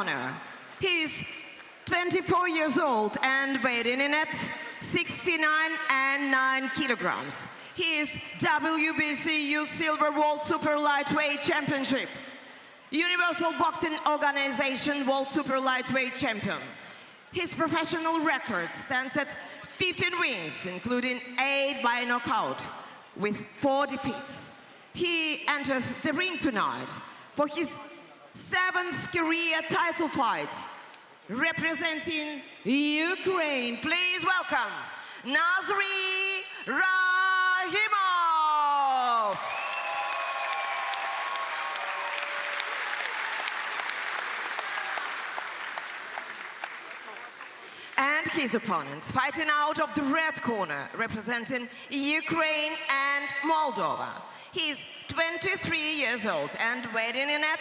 corner. He's 24 years old and weighing in at 69 and 9 kilograms. He is WBC Youth Silver World Super Lightweight Championship, Universal Boxing Organization World Super Lightweight Champion. His professional record stands at 15 wins, including 8 by knockout, with 4 defeats. He enters the ring tonight for his seventh career title fight, representing Ukraine. Please welcome Nazri Rahimov. And his opponent, fighting out of the red corner, representing Ukraine and Moldova. He's 23 years old and weighing in at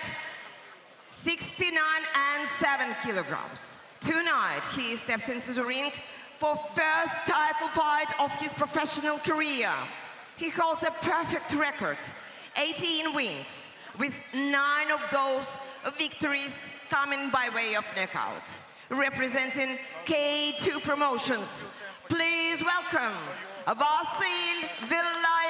69 and 7 kilograms. Tonight, he steps into the ring for first title fight of his professional career. He holds a perfect record, 18 wins, with nine of those victories coming by way of knockout. Representing K2 Promotions, please welcome Vasil Villayan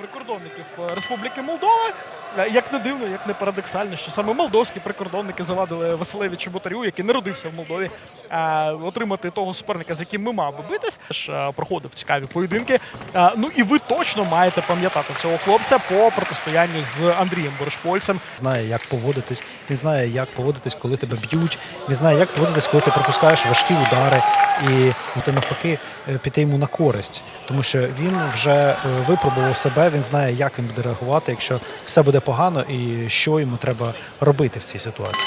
прикордонників е, Республіки Молдова. Як не дивно, як не парадоксально, що саме молдовські прикордонники завадили Василеві Чеботарю, який народився в Молдові, е, отримати того суперника, з яким ми мав би битись. Е, Проходив цікаві поєдинки. Е, Ну і ви точно маєте пам'ятати цього хлопця по протистоянню з Андрієм Борошпольцем. знає, як поводитись. Він знає, як поводитись, коли тебе б'ють. Він знає, як поводитись, коли ти пропускаєш важкі удари, і то навпаки піти йому на користь, тому що він вже випробував себе. Він знає, як він буде реагувати, якщо все буде погано, і що йому треба робити в цій ситуації.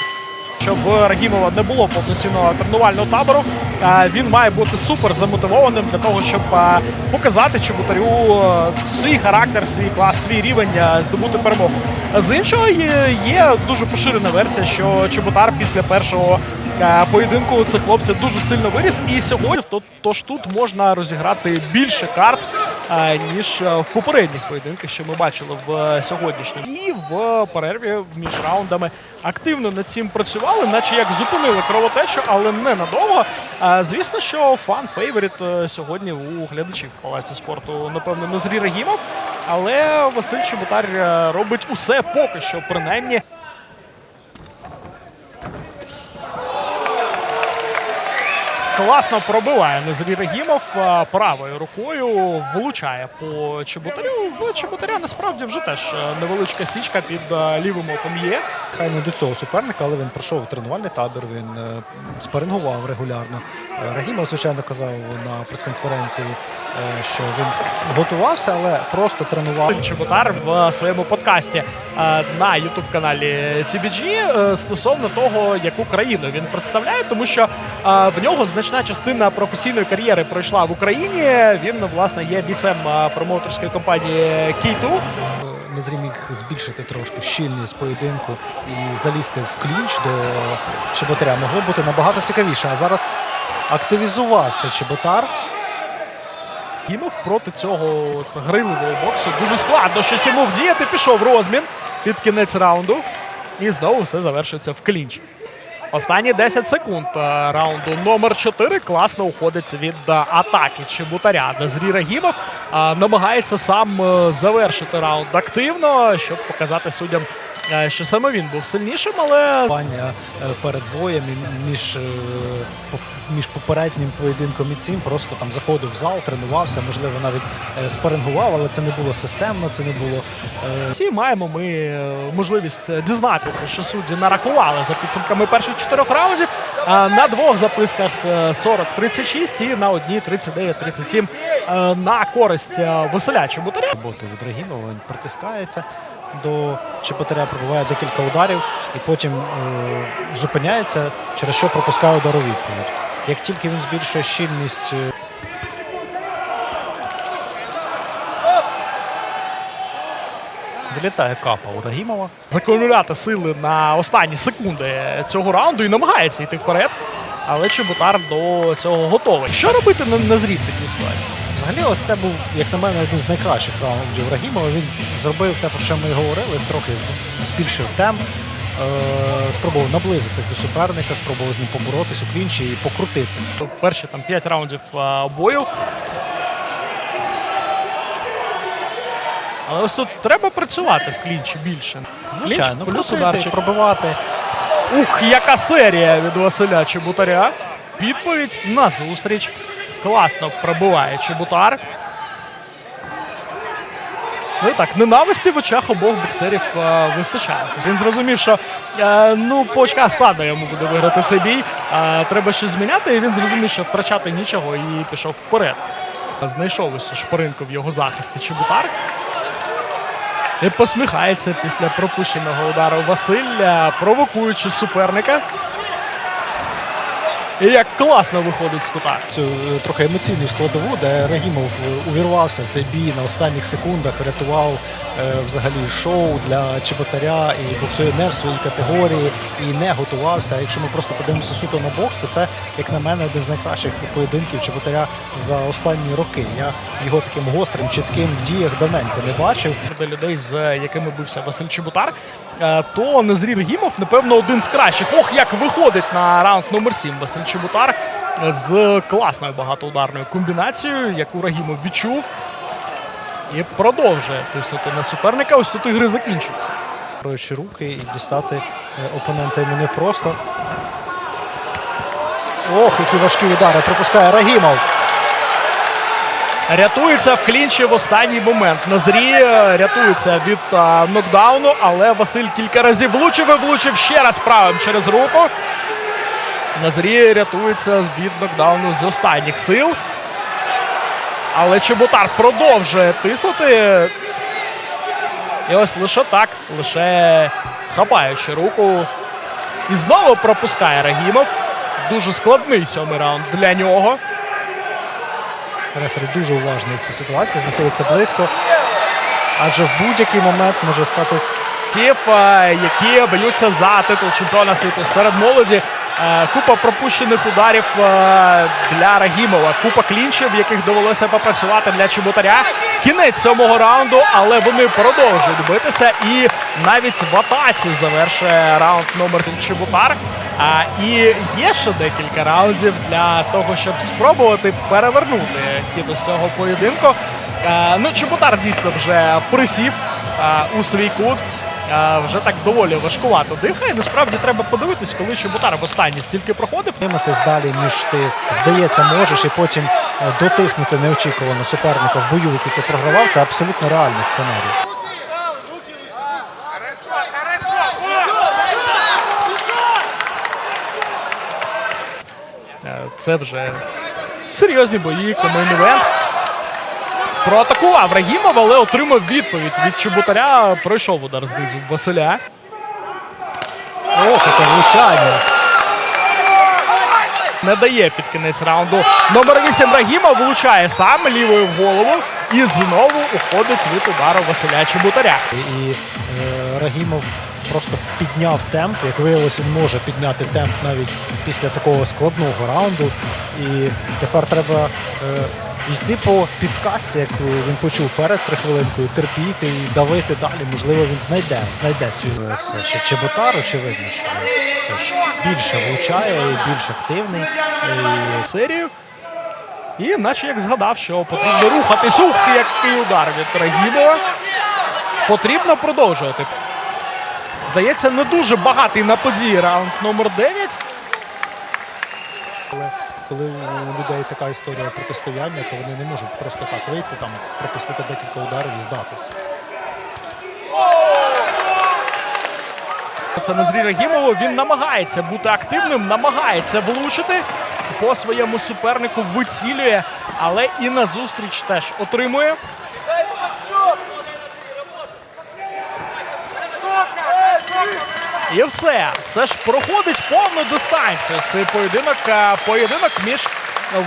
Щоб Рагімова не було повноцінного тренувального табору, е, він має бути супер замотивованим для того, щоб е, показати Чеботарю е, свій характер, свій клас, свій рівень, е, здобути перемогу. З іншого є, дуже поширена версія, що Чеботар після першого е, поєдинку цих хлопців дуже сильно виріс. І сьогодні то- тож тут можна розіграти більше карт. Ніж е, в попередніх поєдинках, що ми бачили в е, сьогоднішньому, і в перерві між раундами активно над цим працювали, наче як зупинили кровотечу, але не надовго. Звісно, що фан фейворит е, сьогодні у глядачів палаці спорту, напевно, Назрі Рагімов. Але Василь Чеботар робить усе поки що, принаймні. Класно пробиває Незрі Рагімов е, правою рукою, влучає по Чеботарю. В Чеботаря насправді вже теж е, невеличка січка під е, лівим оком є. Хай не до цього суперника, але він пройшов тренувальний табір, він е, спарингував регулярно. Рагімов, звичайно, казав на прес-конференції, е, що він готувався, але просто тренував. Чеботар в своєму подкасті е, на youtube каналі CBG е, стосовно того, яку країну він представляє, тому що в нього значна частина професійної кар'єри пройшла в Україні. Він власне є бійцем промоутерської компанії K2. Не зріміг збільшити трошки щільність поєдинку і залізти в клінч до Чеботаря. Могло бути набагато цікавіше. А зараз активізувався Чеботар. Гімов проти цього от гриливого боксу дуже складно щось йому вдіяти. Пішов розмін під кінець раунду. І знову все завершується в клінч. Останні 10 секунд е, раунду номер 4 класно уходить від е, атаки Чебутаря. Назрі Рагімов е, намагається сам завершити раунд активно, щоб показати суддям, що саме він був сильнішим, але Паня е, перед боєм і між, е, між попереднім поєдинком і цим просто там заходив в зал, тренувався, можливо, навіть е, спарингував, але це не було системно, це не було Всі маємо ми можливість дізнатися, що судді нарахували за підсумками перших чотирьох раундів. На двох записках е, 40-36 і на одній 39-37 е, на користь Василя Чеботаря. роботи від Рагімова. Він притискається до Чеботаря, пробиває декілька ударів і потім е, зупиняється, через що пропускає удару відповідь. Як тільки він збільшує щільність. е, Вилітає капа у Рагімова. Закумуляти сили на останні секунди цього раунду і намагається йти вперед. Але Чеботар до цього готовий. Що робити на Назрі в такій ситуації? Взагалі, ось це був, як на мене, один з найкращих раундів Рагімова. Він зробив те, про що ми говорили, трохи збільшив темп, е- спробував наблизитись до суперника, спробував з ним поборотись у клінчі і покрутити. Перші там 5 раундів а, бою. Але ось тут треба працювати в клінчі більше. Звичайно, плюс крутити, ударчик. пробивати. Ух, яка серія від Василя Чебутаря. Відповідь на зустріч. Класно пробиває Чебутар. Ну і так, ненависті в очах обох боксерів е, вистачає. Він зрозумів, що е, ну, по очках складно йому буде виграти цей бій. Е, треба щось зміняти, і він зрозумів, що втрачати нічого і пішов вперед. Знайшов ось цю шпаринку в його захисті Чебутар. І посміхається після пропущеного удару Василь, е, провокуючи суперника. І як класно виходить з кута. Цю е, трохи емоційну складову, де Рагімов е, увірвався в цей бій на останніх секундах, рятував е, взагалі шоу для Чеботаря і боксує не в своїй категорії і не готувався. Якщо ми просто подивимося суто на бокс, то це, як на мене, один з найкращих поєдинків Чеботаря за останні роки. Я його таким гострим, чітким в діях давненько не бачив. до людей, з якими бився Василь Чебутар, е, то Незрі Регімов, напевно, один з кращих. Ох, як виходить на раунд номер 7 Василь Чебутар з класною багатоударною комбінацією, яку Рагімов відчув. І продовжує тиснути на суперника. Ось тут ігри закінчуються. Проючи руки і дістати е, опонента йому не просто. Ох, які важкі удари пропускає Рагімов. Рятується в клінчі в останній момент. Назрі е, рятується від а, нокдауну, але Василь кілька разів влучив і влучив ще раз правим через руку. Назрі рятується від нокдауну з останніх сил. Але Чеботар продовжує тиснути. І ось лише так, лише хапаючи руку. І знову пропускає Рагімов. Дуже складний сьомий раунд для нього. Рефері дуже уважний в цій ситуації, знаходиться близько. Адже в будь-який момент може статись Тів, які б'ються за титул чемпіона світу серед молоді. Е, Купа пропущених ударів е, для Рагімова, купа клінчів, яких довелося попрацювати для Чеботаря. Кінець сьомого раунду, але вони продовжують битися. І навіть в атаці завершує раунд номер 7 Чеботар. А, і є ще декілька раундів для того, щоб спробувати перевернути хід цього поєдинку. Е, ну, Чеботар дійсно вже присів е, у свій кут. Е, вже так доволі важкувато дихає. Насправді треба подивитись, коли Чеботар востаннє стільки проходив. триматись далі, ніж ти здається можеш, і потім дотиснути неочікувано суперника в бою, який ти програвав. Це абсолютно реальний сценарій. Це вже серйозні бої, комейн івент. Проатакував Рагімов, але отримав відповідь від Чеботаря. Пройшов удар знизу Василя. Ох, яке влучання! Не дає під кінець раунду. Номер 8 Рагімов влучає сам лівою в голову і знову уходить від удару Василя Чеботаря. І е, Рагімов просто підняв темп. Як виявилося, він може підняти темп навіть після такого складного раунду. І тепер треба е, йти по підсказці, яку він почув перед трихвилинкою, терпіти і давити далі. Можливо, він знайде, знайде свій Е, все ще Чеботар, очевидно, що все ж більше влучає і більш активний. І серію. І наче як згадав, що потрібно рухатись. Ух, який удар від Рагімова. Потрібно продовжувати. Здається, не дуже багатий на події раунд номер 9. Але коли у людей така історія протистояння, то вони не можуть просто так вийти, там пропустити декілька ударів і здатися. Це Назрі Рагімову. Він намагається бути активним, намагається влучити по своєму супернику, вицілює, але і на зустріч теж отримує. І все. Все ж проходить повну дистанцію. Цей поєдинок, е, поєдинок між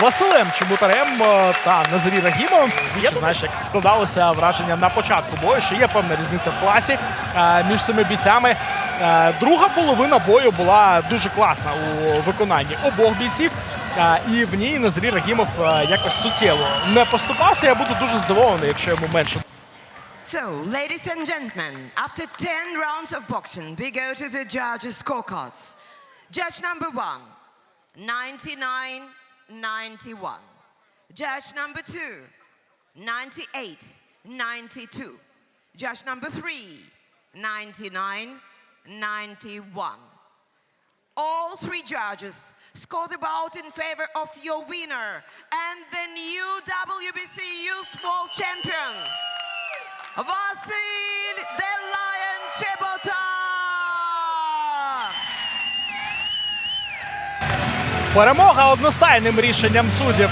Василем Чеботарем е, та Назарі Рагімовим. Я знаєш, як складалося враження на початку бою, що є певна різниця в класі е, між цими бійцями. Друга половина бою була дуже класна у виконанні обох бійців. І в ній Назарі Рагімов якось суттєво не поступався. Я буду дуже здивований, якщо йому менше So, ladies and gentlemen, after 10 rounds of boxing, we go to the judges' scorecards. Judge number one, 99 91. Judge number two, 98 92. Judge number three, 99 91. All three judges score the bout in favor of your winner and the new WBC Youth World Champion, The Lion Chebota! Перемога одностайним рішенням суддів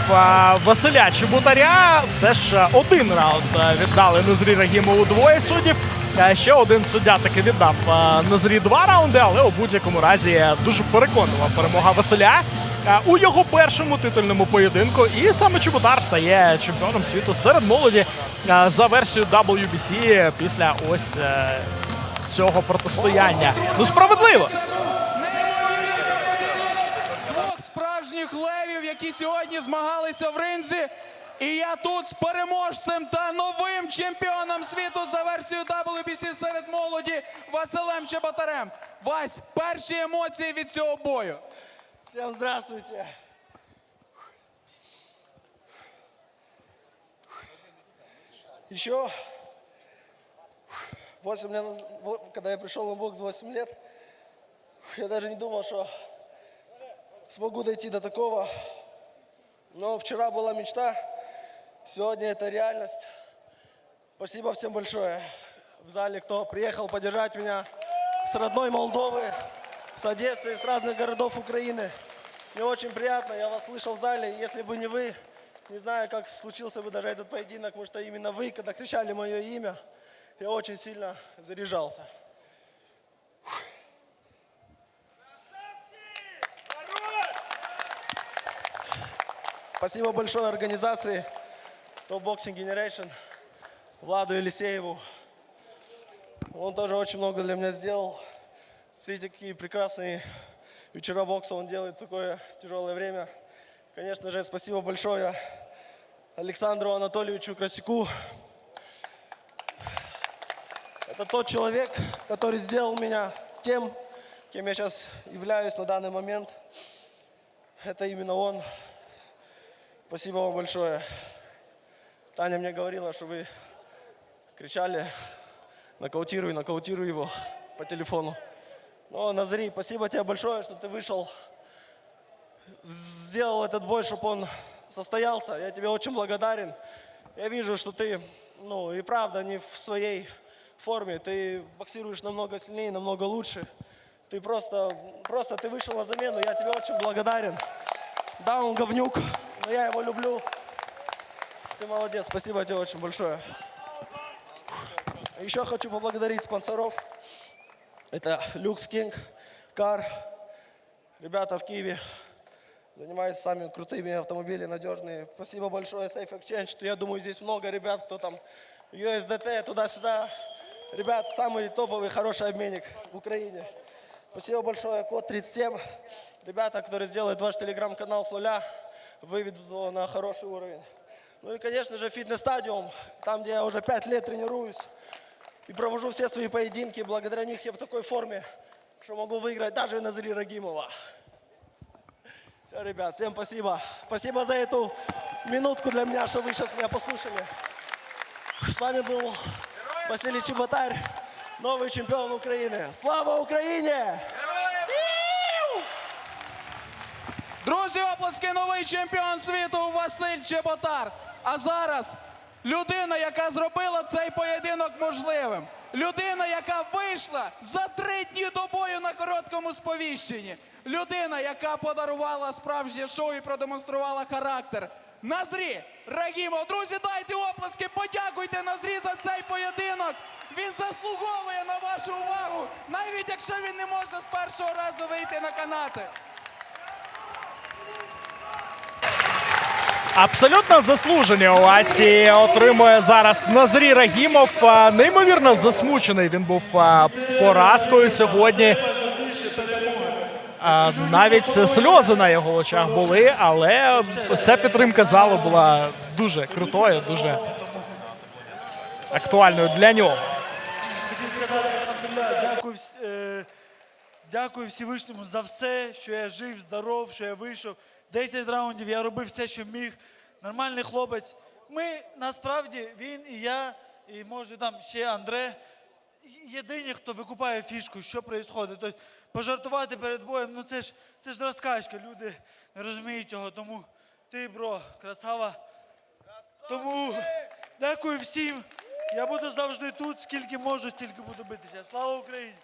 Василя Чебутаря. Все ж один раунд а, віддали Назрі Рагімову двоє суддів. Ще один суддя таки віддав а, Назрі два раунди, але у будь-якому разі дуже переконлива перемога Василя у його першому титульному поєдинку. І саме Чебутар стає чемпіоном світу серед молоді за версією WBC після ось е, цього протистояння. Ну справедливо. Двох справжніх левів, які сьогодні змагалися в ринзі. І я тут з переможцем та новим чемпіоном світу за версією WBC серед молоді Василем Чеботарем. Вась, перші емоції від цього бою. Всем здравствуйте. Еще 8 лет, когда я пришел на бокс 8 лет, я даже не думал, что смогу дойти до такого. Но вчера была мечта, сегодня это реальность. Спасибо всем большое в зале, кто приехал поддержать меня с родной Молдовы, с Одессы, с разных городов Украины. Мне очень приятно, я вас слышал в зале. Если бы не вы, не знаю, как случился бы даже этот поединок, потому что именно вы, когда кричали мое имя, я очень сильно заряжался. Спасибо большое организации Top Boxing Generation, Владу Елисееву. Он тоже очень много для меня сделал. Смотрите, какие прекрасные вечера бокса он делает такое тяжелое время. Конечно же, спасибо большое Александру Анатольевичу Красику. Это тот человек, который сделал меня тем, кем я сейчас являюсь на данный момент. Это именно он. Спасибо вам большое. Таня мне говорила, что вы кричали, нокаутируй, нокаутируй его по телефону. Но, Назари, спасибо тебе большое, что ты вышел, сделал этот бой, чтобы он состоялся. Я тебе очень благодарен. Я вижу, что ты, ну, и правда не в своей форме. Ты боксируешь намного сильнее, намного лучше. Ты просто, просто ты вышел на замену. Я тебе очень благодарен. Да, он говнюк, но я его люблю. Ты молодец, спасибо тебе очень большое. Еще хочу поблагодарить спонсоров. Это Люкс Кинг, Кар. Ребята в Киеве занимаются самыми крутыми автомобилями, надежные. Спасибо большое Safe Exchange. Я думаю, здесь много ребят, кто там USDT, туда-сюда. Ребят, самый топовый, хороший обменник в Украине. Спасибо большое, код 37. Ребята, которые сделают ваш телеграм-канал с нуля, выведут его на хороший уровень. Ну и, конечно же, фитнес-стадиум, там, где я уже пять лет тренируюсь и провожу все свои поединки. Благодаря них я в такой форме, что могу выиграть даже Назари Рагимова. Все, ребят, всем спасибо. Спасибо за эту минутку для меня, что вы сейчас меня послушали. С вами был Василий Чеботарь, новый чемпион Украины. Слава Украине! Друзі, оплески новий чемпіон світу Василь Чеботар. А зараз людина, яка зробила цей поєдинок можливим. Людина, яка вийшла за три дні до бою на короткому сповіщенні. Людина, яка подарувала справжнє шоу і продемонструвала характер. Назрі Рагімов. Друзі, дайте оплески, подякуйте Назрі за цей поєдинок. Він заслуговує на вашу увагу, навіть якщо він не може з першого разу вийти на канати. Абсолютно заслужені овації отримує зараз Назрі Рагімов. Неймовірно засмучений він був поразкою сьогодні. Навіть сльози на його очах були, але ця підтримка залу була дуже крутою, дуже актуальною для нього. Дякую, е, дякую Всевишньому за все, що я жив, здоров, що я вийшов. 10 раундів я робив все, що міг. Нормальний хлопець. Ми насправді, він і я, і може там ще Андре, єдині, хто викупає фішку, що відбувається. Тобто пожартувати перед боєм, ну це ж це ж розкачка, люди не розуміють цього. Тому ти, бро, красава. Тому дякую всім. Я буду завжди тут, скільки можу, стільки буду битися. Слава Україні!